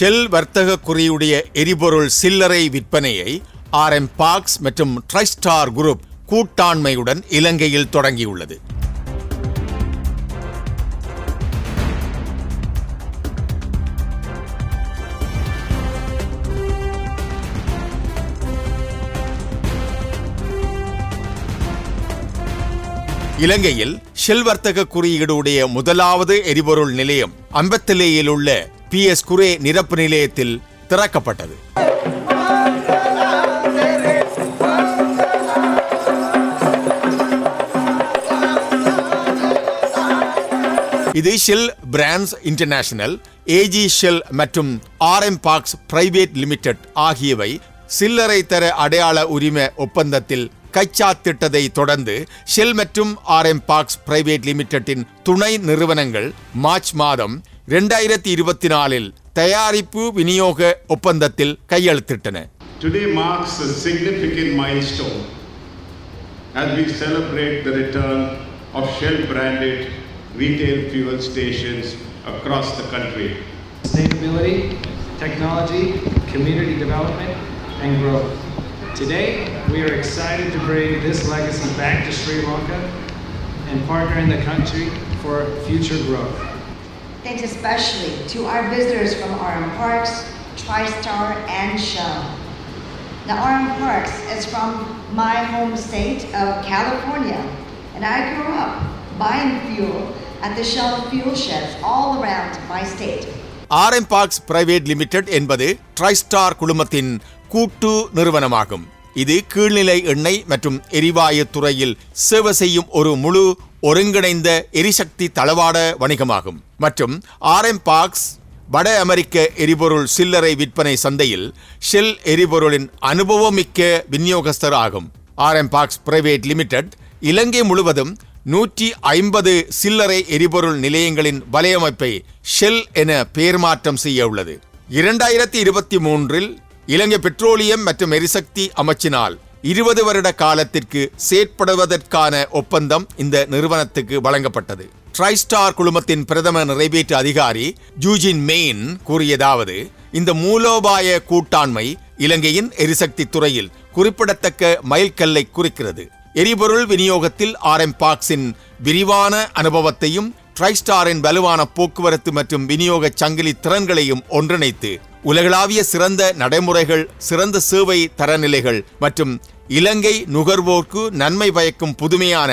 Shell வர்த்தக குறியுடைய எரிபொருள் சில்லறை விற்பனையை ஆர் எம் பார்க்ஸ் மற்றும் ட்ரைஸ்டார் குரூப் கூட்டாண்மையுடன் இலங்கையில் தொடங்கியுள்ளது. இலங்கையில் ஷெல் வர்த்தக குறியீடுடைய முதலாவது எரிபொருள் நிலையம் அம்பத்திலேயில் உள்ள பி எஸ் குரே நிரப்பு நிலையத்தில் திறக்கப்பட்டது இது Shell brands international AG Shell மற்றும் R M Parks private limited ஆகியவை சில்லறை தர அடையாள உரிம ஒப்பந்தத்தில் கைச்சாத்திட்டதை தொடர்ந்து ஷெல் மற்றும் ஆர் எம் பிரைவேட் லிமிடெட்டின் துணை நிறுவனங்கள் மார்ச் மாதம் இரண்டாயிரத்தி இருபத்தி நாலில் தயாரிப்பு விநியோக ஒப்பந்தத்தில் கையெழுத்திட்டன Today marks a significant milestone as we celebrate the return of Shell branded retail fuel stations across the country. sustainability, technology, community development, and growth. Today, we are excited to bring this legacy back to Sri Lanka and partner in the country for future growth. Thanks especially to our visitors from RM Parks, TriStar, and Shell. Now, RM Parks is from my home state of California, and I grew up buying fuel at the Shell fuel sheds all around my state. RM Parks Private Limited என்பது TriStar குழுமத்தின் கூட்டு நிறுவனமாகும் இது கீழ்நிலை எண்ணெய் மற்றும் எரிவாயு துறையில் சேவை செய்யும் ஒரு முழு ஒருங்கிணைந்த எரிசக்தி தளவாட வணிகமாகும். மற்றும் ஆர்எம் பாக்ஸ் வட அமெரிக்க எரிபொருள் சில்லறை விற்பனை சந்தையில் ஷெல் எரிபொருளின் அனுபவமிக்க விநியோகஸ்தர் ஆகும். RM Parks private limited Ilangai முழுவதும் நூற்றி ஐம்பது சில்லறை எரிபொருள் நிலையங்களின் வலையமைப்பை ஷெல் என பெயர் மாற்றம் செய்ய உள்ளது. இரண்டாயிரத்தி இருபத்தி மூன்றில் இலங்கை பெட்ரோலியம் மற்றும் எரிசக்தி அமைச்சினால் இருபது வருட காலத்திற்கு செயற்படுவதற்கான ஒப்பந்தம் இந்த நிறுவனத்துக்கு வழங்கப்பட்டது. ட்ரைஸ்டார் குழுமத்தின் பிரதம நிறைவேற்று அதிகாரி ஜூஜின் மெயின் கூறியதாவது இந்த மூலோபாய கூட்டாண்மை இலங்கையின் எரிசக்தி துறையில் குறிப்பிடத்தக்க மைல்கல்லை குறிக்கிறது. எரிபொருள் விநியோகத்தில் ஆர் எம் பாக்ஸின் விரிவான அனுபவத்தையும் ட்ரைஸ்டாரின் வலுவான போக்குவரத்து மற்றும் விநியோக சங்கிலி திறன்களையும் ஒன்றிணைத்து உலகளாவிய சிறந்த நடைமுறைகள் சிறந்த சேவை தரநிலைகள் மற்றும் இலங்கை நுகர்வோர்க்கு நன்மை பயக்கும் புதுமையான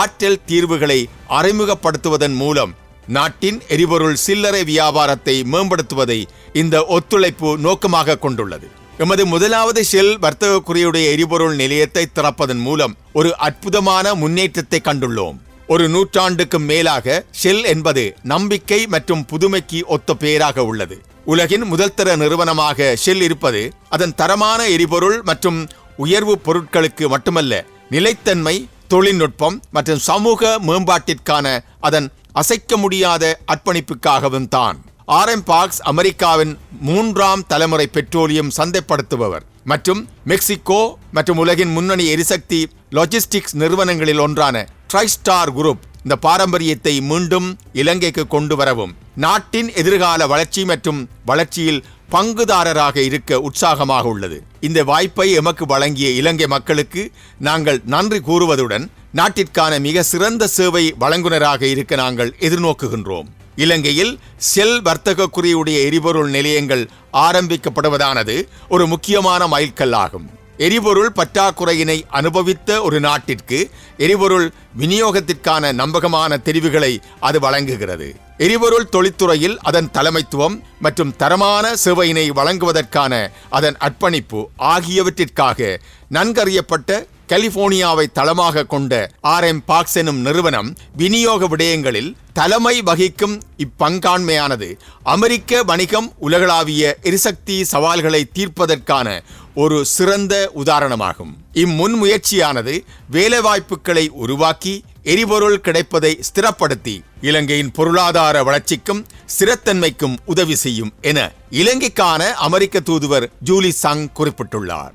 ஆற்றல் தீர்வுகளை அறிமுகப்படுத்துவதன் மூலம் நாட்டின் எரிபொருள் சில்லறை வியாபாரத்தை மேம்படுத்துவதை இந்த ஒத்துழைப்பு நோக்கமாக கொண்டுள்ளது. எமது முதலாவது ஷெல் வர்த்தக குறியுடைய எரிபொருள் நிலையத்தை திறப்பதன் மூலம் ஒரு அற்புதமான முன்னேற்றத்தை கண்டுள்ளோம். ஒரு நூற்றாண்டுக்கும் மேலாக ஷெல் என்பது நம்பிக்கை மற்றும் புதுமைக்கு ஒத்த பெயராக உள்ளது. உலகின் முதல் தர நிறுவனமாக ஷெல் இருப்பது அதன் தரமான எரிபொருள் மற்றும் உயர்வு பொருட்களுக்கு மட்டுமல்ல நிலைத்தன்மை தொழில்நுட்பம் மற்றும் சமூக மேம்பாட்டிற்கான அதன் அசைக்க முடியாத அர்ப்பணிப்புக்காகவும் தான். ஆர். எம். அமெரிக்காவின் மூன்றாம் தலைமுறை பெட்ரோலியம் சந்தைப்படுத்துபவர் மற்றும் மெக்சிகோ மற்றும் உலகின் முன்னணி எரிசக்தி லாஜிஸ்டிக்ஸ் நிறுவனங்களில் ஒன்றான ட்ரைஸ்டார் குரூப் இந்த பாரம்பரியத்தை மீண்டும் இலங்கைக்கு கொண்டு வரவும் நாட்டின் எதிர்கால வளர்ச்சி மற்றும் வளர்ச்சியில் பங்குதாரராக இருக்க உற்சாகமாக உள்ளது. இந்த வாய்ப்பை எமக்கு வழங்கிய இலங்கை மக்களுக்கு நாங்கள் நன்றி கூறுவதுடன் நாட்டிற்கான மிக சிறந்த சேவை வழங்குனராக இருக்க நாங்கள் எதிர்நோக்குகின்றோம். இலங்கையில் செல் வர்த்தக குறியுடைய எரிபொருள் நிலையங்கள் ஆரம்பிக்கப்படுவதானது ஒரு முக்கியமான மைல்கல்லாகும். எரிபொருள் பற்றாக்குறையினை அனுபவித்த ஒரு நாட்டிற்கு எரிபொருள் விநியோகத்திற்கான நம்பகமான தெரிவுகளை அது வழங்குகிறது. எரிபொருள் தொழிற்துறையில் அதன் தலைமைத்துவம் மற்றும் தரமான சேவையினை வழங்குவதற்கான அதன் அர்ப்பணிப்பு ஆகியவற்றிற்காக நன்கறியப்பட்ட கலிபோர்னியாவை தளமாக கொண்ட ஆர் எம் பாக்ஸ் எனும் நிறுவனம் விநியோக விடயங்களில் தலைமை வகிக்கும் இப்பங்காண்மையானது அமெரிக்க வணிகம் உலகளாவிய எரிசக்தி சவால்களை தீர்ப்பதற்கான ஒரு சிறந்த உதாரணமாகும். இம்முன்முயற்சியானது வேலைவாய்ப்புகளை உருவாக்கி எரிபொருள் கிடைப்பதை ஸ்திரப்படுத்தி இலங்கையின் பொருளாதார வளர்ச்சிக்கும் ஸ்திரத்தன்மைக்கும் உதவி செய்யும் என இலங்கைக்கான அமெரிக்க தூதுவர் ஜூலி சங் குறிப்பிட்டுள்ளார்.